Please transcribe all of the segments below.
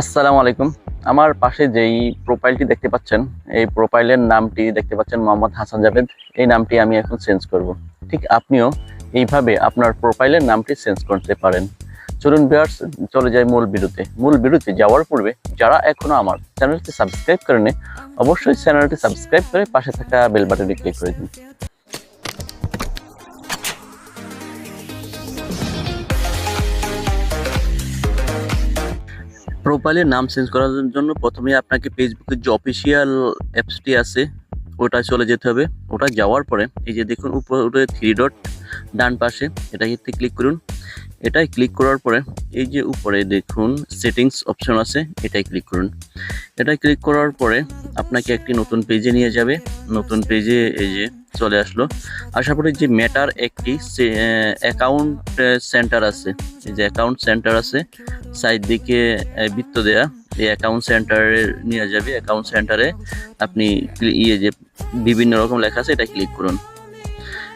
আসসালামু আলাইকুম। আমার পাশে যেই প্রোফাইলটি দেখতে পাচ্ছেন, এই প্রোফাইলের নামটি দেখতে পাচ্ছেন মোহাম্মদ হাসান জাভেদ। এই নামটি আমি এখন চেঞ্জ করব। ঠিক আপনিও এইভাবে আপনার প্রোফাইলের নামটি চেঞ্জ করতে পারেন। চলুন বিয়ার্স চলে যায় মূল বিরুতে। মূল বিরুতে যাওয়ার পূর্বে, যারা এখনও আমার চ্যানেলটি সাবস্ক্রাইব করেনি অবশ্যই চ্যানেলটি সাবস্ক্রাইব করে পাশে থাকা বেল বাটনে ক্লিক করে দিন। প্রোফাইলের নাম চেঞ্জ করার জন্য প্রথমে আপনাকে ফেসবুকের যে অফিসিয়াল অ্যাপসটি আছে, ওটা চলে যেতে হবে। ওটা যাওয়ার পরে এই যে দেখুন উপরে থ্রি ডট ডান পাশে এটাকে ক্লিক করুন। এটাই ক্লিক করার পরে, এই যে উপরে দেখুন সেটিংস অপশন আছে, এটাই ক্লিক করুন। এটা ক্লিক করার পরে আপনাকে একটি নতুন পেজে নিয়ে যাবে। নতুন পেজে এই যে চলে আসলো। আসার পরে যে মেটার একটি অ্যাকাউন্ট সেন্টার আছে। এই যে অ্যাকাউন্ট সেন্টার আছে সাইড দিকে বৃত্ত দেয়া, এই অ্যাকাউন্ট সেন্টারে নিয়ে যাবে। অ্যাকাউন্ট সেন্টারে আপনি ইয়ে যে বিভিন্ন রকম লেখা আছে এটা ক্লিক করুন।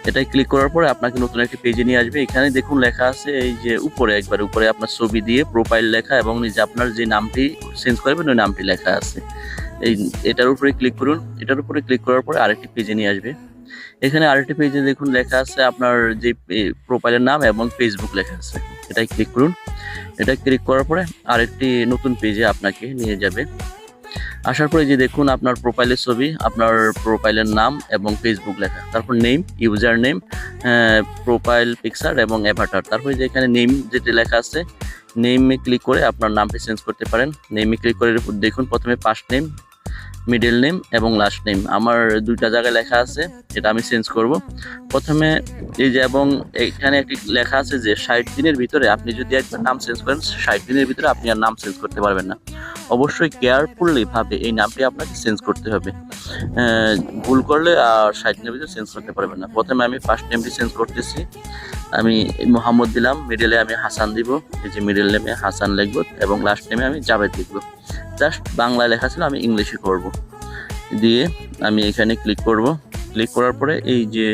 এটাই ক্লিক করার পরে আপনাকে নতুন একটি পেজে নিয়ে আসবে। এখানে দেখুন লেখা আছে, এই যে উপরে একবার উপরে আপনার ছবি দিয়ে প্রোফাইল লেখা এবং যে আপনার যে নামটি চেঞ্জ করবেন, ওই নামটি লেখা আছে। এই এটার উপরে ক্লিক করুন। এটার উপরে ক্লিক করার পরে আরেকটি পেজে নিয়ে আসবে। এখানে আরেকটি পেজে দেখুন লেখা আছে আপনার যে প্রোফাইলের নাম এবং ফেসবুক লেখা আছে। এটাই ক্লিক করুন। এটা ক্লিক করার পরে আরেকটি নতুন পেজে আপনাকে নিয়ে যাবে। আসার পরে যে দেখুন আপনার প্রোফাইলের ছবি, আপনার প্রোফাইলের নাম এবং ফেসবুক লেখা। তারপর name user name profile picture এবং অ্যাভাটার তারপরে যে এখানে নেম যেটি লেখা আছে নেমে ক্লিক করে আপনার নামটি চেঞ্জ করতে পারেন। নেমে ক্লিক করে দেখুন, প্রথমে ফার্স্ট নেম মিডল নেম এবং লাস্ট নেম আমার দুইটা জায়গায় লেখা আছে, এটা আমি চেঞ্জ করব। প্রথমে এই যে এবং এখানে একটি লেখা আছে যে, ষাট দিনের ভিতরে আপনি যদি একবার নাম চেঞ্জ করেন, ষাট দিনের ভিতরে আপনি আর নাম চেঞ্জ করতে পারবেন না। অবশ্যই কেয়ারফুললি ভাবে এই নামটি আপনাকে চেঞ্জ করতে হবে। ভুল করলে আর ষাট দিনের ভিতরে চেঞ্জ করতে পারবেন না। প্রথমে আমি ফার্স্ট নেমটি চেঞ্জ করতেছি। আমি মোহাম্মদ দিলাম মিডলে আমি হাসান দিব, এই যে মিডল নেমে হাসান লিখব এবং লাস্ট নেমে আমি জাভেদ লিখব। জাস্ট বাংলা লেখা ছিল, আমি ইংলিশে করব। দিয়ে আমি এখানে ক্লিক করব। ক্লিক করার পরে এই যে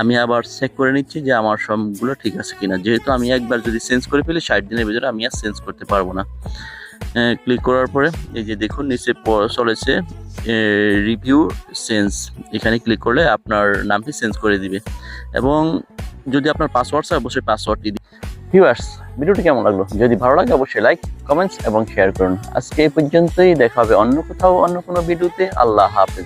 আমি আবার চেক করে নিচ্ছি যে আমার সবগুলো ঠিক আছে কিনা। যেহেতু আমি একবার যদি চেঞ্জ করে ফেলি, ষাট দিনের ভিতরে আমি আর চেঞ্জ করতে পারব না। ক্লিক করার পরে এই যে দেখুন, নিচে চলেছে রিভিউ চেঞ্জ এখানে ক্লিক করলে আপনার নামটি চেঞ্জ করে দিবে। এবং যদি আপনার পাসওয়ার্ড চাই অবশ্যই পাসওয়ার্ডটি দিন। ভিউয়ার্স ভিডিওটি কেমন লাগল? যদি ভালো লাগে, অবশ্যই লাইক কমেন্টস এবং শেয়ার করুন। আজকে এই পর্যন্তই, দেখা হবে অন্য কোথাও, অন্য কোনো ভিডিওতে। আল্লাহ হাফেজ।